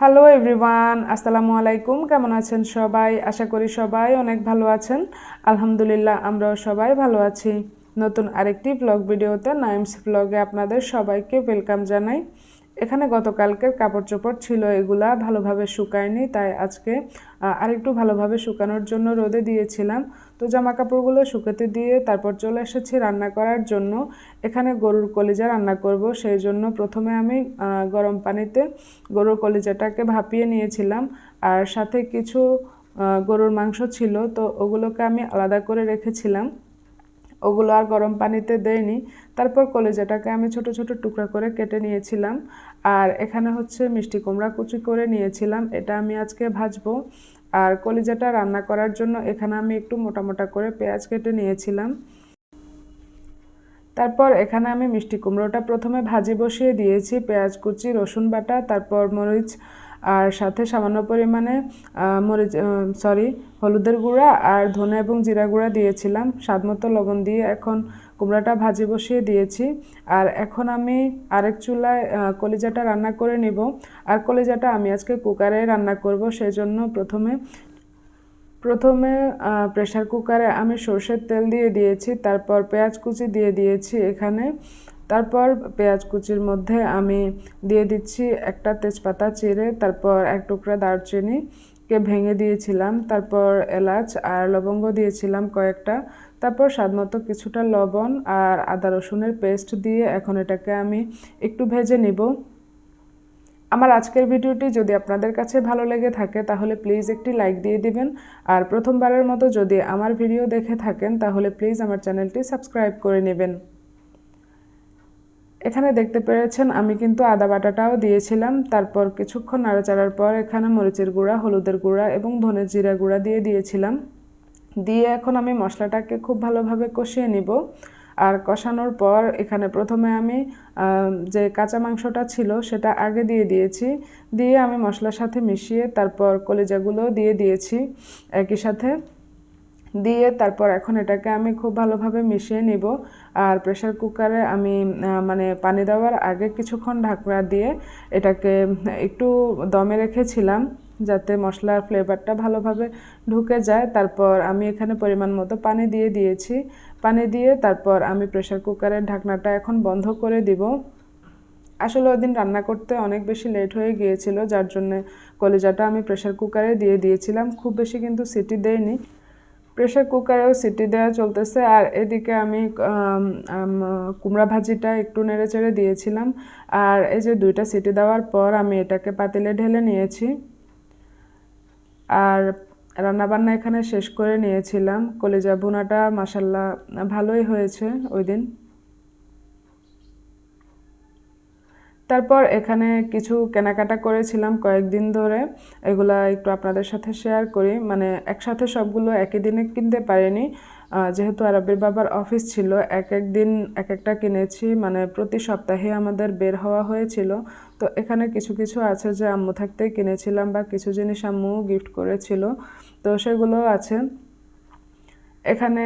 Hello everyone আসসালামু আলাইকুম কেমন আছেন সবাই? আশা করি সবাই অনেক ভালো আছেন। আলহামদুলিল্লাহ, আমরাও সবাই ভালো আছি। নতুন আরেকটি ব্লগ ভিডিওতে নাইমস ব্লগে আপনাদের সবাইকে ওয়েলকাম জানাই। এখানে গতকালকের কাপড় চোপড় ছিল, এগুলা ভালোভাবে শুকায়নি, তাই আজকে আরেকটু ভালোভাবে শুকানোর জন্য রোদে দিয়েছিলাম। তো জামা কাপড়গুলো শুকাতে দিয়ে তারপর চলে এসেছি রান্না করার জন্য। এখানে গরুর কলিজা রান্না করব, সেই জন্য প্রথমে আমি গরম পানিতে গরুর কলিজাটাকে ভাপিয়ে নিয়েছিলাম। আর সাথে কিছু গরুর মাংস ছিল, তো ওগুলোকে আমি আলাদা করে রেখেছিলাম। ওগুলো আর গরম পানিতে দেয়নি তারপর কলেজাটাকে আমি ছোট ছোট টুকরা করে কেটে নিয়েছিলাম। আর এখানে হচ্ছে মিষ্টি কুমড়া কুচি করে নিয়েছিলাম। এটা আমি আজকে ভাজবো। আর কলিজাটা রান্না করার জন্য এখানে আমি একটু মোটা মোটা করে পেঁয়াজ কেটে নিয়েছিলাম। তারপর এখানে আমি মিষ্টি কুমড়োটা প্রথমে ভাজি বসিয়ে দিয়েছি। পেঁয়াজ কুচি, রসুন বাটা, তারপর মরিচ আর সাথে সামান্য পরিমাণে মরিচ সরি হলুদের গুঁড়া আর ধনে এবং জিরা গুঁড়া দিয়েছিলাম। স্বাদ মতো লবণ দিয়ে এখন কুমড়াটা ভাজি বসিয়ে দিয়েছি। আর এখন আমি আরেক চুলায় কলিজাটা রান্না করে নিব। আর কলিজাটা আমি আজকে কুকারে রান্না করব সেই জন্য প্রথমে প্রথমে প্রেশার কুকারে আমি সর্ষের তেল দিয়ে দিয়েছি, তারপর পেঁয়াজ কুচি দিয়ে দিয়েছি এখানে। তারপর পেঁয়াজ কুচির মধ্যে আমি দিয়ে দিচ্ছি একটা তেজপাতা চিড়ে, তারপর এক টুকরা দারচিনিকে ভেঙে দিয়েছিলাম, তারপর এলাচ আর লবঙ্গ দিয়েছিলাম কয়েকটা, তারপর স্বাদমতো কিছুটা লবণ আর আদা রসুনের পেস্ট দিয়ে এখন এটাকে আমি একটু ভেজে নিব। আমার আজকের ভিডিওটি যদি আপনাদের কাছে ভালো লেগে থাকে তাহলে প্লিজ একটি লাইক দিয়ে দিবেন, আর প্রথমবারের মতো যদি আমার ভিডিও দেখে থাকেন তাহলে প্লিজ আমার চ্যানেলটি সাবস্ক্রাইব করে নেবেন। এখানে দেখতে পেরেছেন, আমি কিন্তু আদা বাটাটাও দিয়েছিলাম। তারপর কিছুক্ষণ নাড়াচাড়ার পর এখানে মরিচের গুঁড়া, হলুদের গুঁড়া এবং ধনে জিরা গুঁড়া দিয়ে দিয়েছিলাম। দিয়ে এখন আমি মশলাটাকে খুব ভালোভাবে কষিয়ে নিব। আর কষানোর পর এখানে প্রথমে আমি যে কাঁচা মাংসটা ছিল সেটা আগে দিয়ে দিয়েছি। দিয়ে আমি মশলার সাথে মিশিয়ে তারপর কলিজাগুলো দিয়ে দিয়েছি একই সাথে। দিয়ে তারপর এখন এটাকে আমি খুব ভালোভাবে মিশিয়ে নিব। আর প্রেশার কুকারে আমি মানে পানি দেওয়ার আগে কিছুক্ষণ ঢাকনা দিয়ে এটাকে একটু দমে রেখেছিলাম যাতে মশলার ফ্লেভারটা ভালোভাবে ঢুকে যায়। তারপর আমি এখানে পরিমাণ মতো পানি দিয়ে দিয়েছি। পানি দিয়ে তারপর আমি প্রেশার কুকারের ঢাকনাটা এখন বন্ধ করে দিব। আসলে ওই দিন রান্না করতে অনেক বেশি লেট হয়ে গিয়েছিল, যার জন্য কলেজাটা আমি প্রেশার কুকারে দিয়ে দিয়েছিলাম। খুব বেশি কিন্তু সিটি দেয়নি প্রেশার কুকারেও সিটি দেওয়া চলতেছে। আর এদিকে আমি কুমড়া ভাজিটা একটু নেড়ে চেড়ে দিয়েছিলাম। আর এই যে দুইটা সিটি দেওয়ার পর আমি এটাকে পাতিলে ঢেলে নিয়েছি। আর রান্নাবান্না এখানে শেষ করে নিয়েছিলাম। কলেজা বোনাটা মাসাল্লাহ ভালোই হয়েছে ওই দিন তারপর এখানে কিছু কেনাকাটা করেছিলাম কয়েকদিন ধরে। এগুলা একটু আপনাদের সাথে শেয়ার করি। মানে একসাথে সবগুলো একই দিনে কিনতে পারিনি। যেহেতু আরবের বাবার অফিস ছিল, এক এক দিন এক একটা কিনেছি। মানে প্রতি সপ্তাহে আমাদের বের হওয়া হয়েছিল। তো এখানে কিছু কিছু আছে যে আম্মু থাকতেই কিনেছিলাম বা কিছু জিনিস আম্মু গিফট করেছিল। তো সেগুলো আছে। এখানে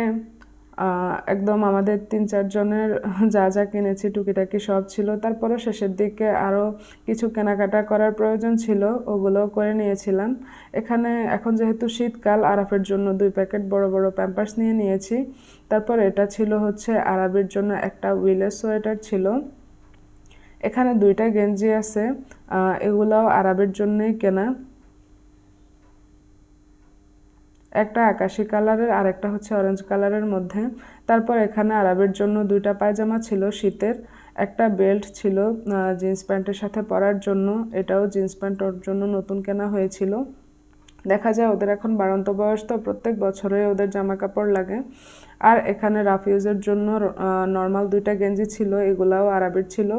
একদম আমাদের তিন চারজনের যা যা কিনেছি, টুকিটাকি সব ছিল। তারপরে শেষের দিকে আরও কিছু কেনাকাটা করার প্রয়োজন ছিল, ওগুলোও করে নিয়েছিলাম। এখানে এখন যেহেতু শীতকাল, আরাফের জন্য দুই প্যাকেট বড় বড় প্যাম্পার্স নিয়ে নিয়েছি। তারপর এটা ছিল হচ্ছে আরাবের জন্য একটা উইলের সোয়েটার ছিল। এখানে দুইটা গেঞ্জি আছে এগুলোও আরবের জন্যই কেনা। একটা আকাশি কালারের আর একটা হচ্ছে অরেঞ্জ কালারের মধ্যে। তারপর এখানে আরবের জন্য দুইটা পায়জামা ছিল শীতের। একটা বেল্ট ছিল জিন্স প্যান্টের সাথে পরার জন্য। এটাও জিন্স প্যান্ট ওর জন্য নতুন কেনা হয়েছিল। দেখা যায় ওদের এখন বাড়ন্ত বয়স তো প্রত্যেক বছরে ওদের জামা কাপড় লাগে। আর এখানে রাফিউজের জন্য নর্মাল দুইটা গেঞ্জি ছিল, এগুলাও আরবের ছিল।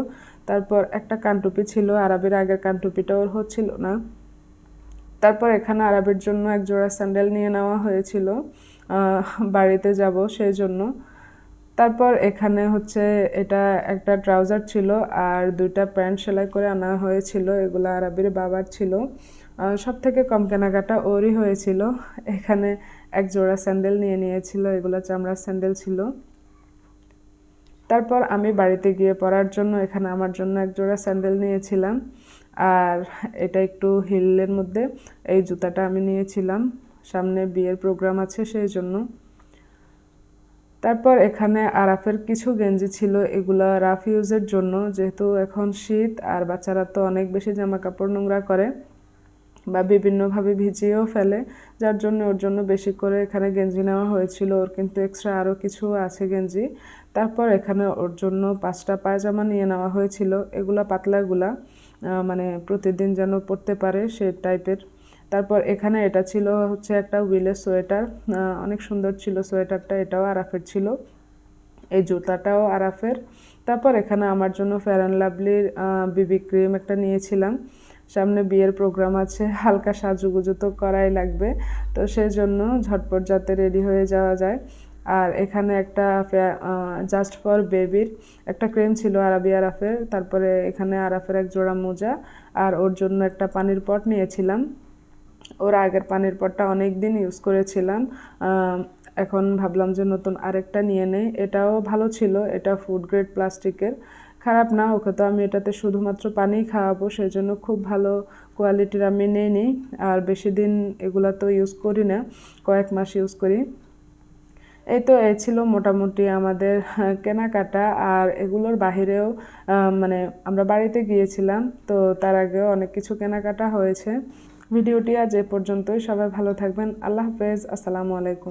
তারপর একটা কানটুপি ছিল, আরবের আগের কানটুপিটা ওর হচ্ছিল না। তারপর এখানে আরবের জন্য এক জোড়া স্যান্ডেল নিয়ে নেওয়া হয়েছিল বাড়িতে যাব সেই জন্য। তারপর এখানে হচ্ছে এটা একটা ট্রাউজার ছিল আর দুইটা প্যান্ট সেলাই করে আনা হয়েছিল, এগুলো আরবির বাবার ছিল। সব থেকে কম কেনাকাটা ওরই হয়েছিল। এখানে এক জোড়া স্যান্ডেল নিয়ে নিয়েছিল, এগুলো চামড়ার স্যান্ডেল ছিল। তারপর আমি বাড়িতে গিয়ে পরার জন্য এখানে আমার জন্য এক জোড়া স্যান্ডেল নিয়েছিলাম। আর এটা একটু হিলের মধ্যে এই জুতাটা আমি নিয়েছিলাম। সামনে বিয়ের প্রোগ্রাম আছে সেই জন্য। তারপর এখানে আরাফের কিছু গেঞ্জি ছিল, এগুলো রাফ ইউজের জন্য। যেহেতু এখন শীত, আর বাচ্চারা তো অনেক বেশি জামা কাপড় নোংরা করে। বা বিভিন্নভাবে ভিজিয়েও ফেলে, যার জন্য ওর জন্য বেশি করে এখানে গেঞ্জি নেওয়া হয়েছিল। ওর কিন্তু এক্সট্রা আরও কিছু আছে গেঞ্জি। তারপর এখানে ওর জন্য পাঁচটা পায়জামা নিয়ে নেওয়া হয়েছিল। এগুলা পাতলাগুলা মানে প্রতিদিন যেন পরতে পারে সে টাইপের। তারপর এখানে এটা ছিল হচ্ছে একটা উইলের সোয়েটার। অনেক সুন্দর ছিল সোয়েটারটা, এটাও আরাফের ছিল। এই জুতাটাও আরাফের। তারপর এখানে আমার জন্য ফেয়ার অ্যান্ড লাভলির বিবি ক্রিম একটা নিয়েছিলাম। সামনে বিয়ের প্রোগ্রাম আছে, হালকা সাজুগুজু তো করাই লাগবে। তো সেই জন্য ঝটপট যাতে রেডি হয়ে যাওয়া যায়। আর এখানে একটা জাস্ট ফর বেবির একটা ক্রিম ছিল আরাবি আরাফের তারপরে এখানে আরাফের এক জোড়া মোজা, আর ওর জন্য একটা পানির পট নিয়েছিলাম। ওর আগের পানির পটটা অনেক দিন ইউজ করেছিলাম এখন ভাবলাম যে নতুন আরেকটা নিয়ে নেই। এটাও ভালো ছিল, এটা ফুড গ্রেড প্লাস্টিকের খারাপ না ওকে তো আমি এটাতে শুধুমাত্র পানি খাওয়াবো সেই জন্য খুব ভালো কোয়ালিটির আমি নিই নিই আর বেশি দিন এগুলা তো ইউজ করি না, কয়েক মাস ইউজ করি। এই তো, এই ছিল মোটামুটি আমাদের কেনাকাটা। আর এগুলোর বাহিরেও মানে আমরা বাড়িতে গিয়েছিলাম, তো তার আগেও অনেক কিছু কেনাকাটা হয়েছে। ভিডিওটি আজ এ পর্যন্তই, সবাই ভালো থাকবেন। আল্লাহ হাফেজ, আসসালামু আলাইকুম।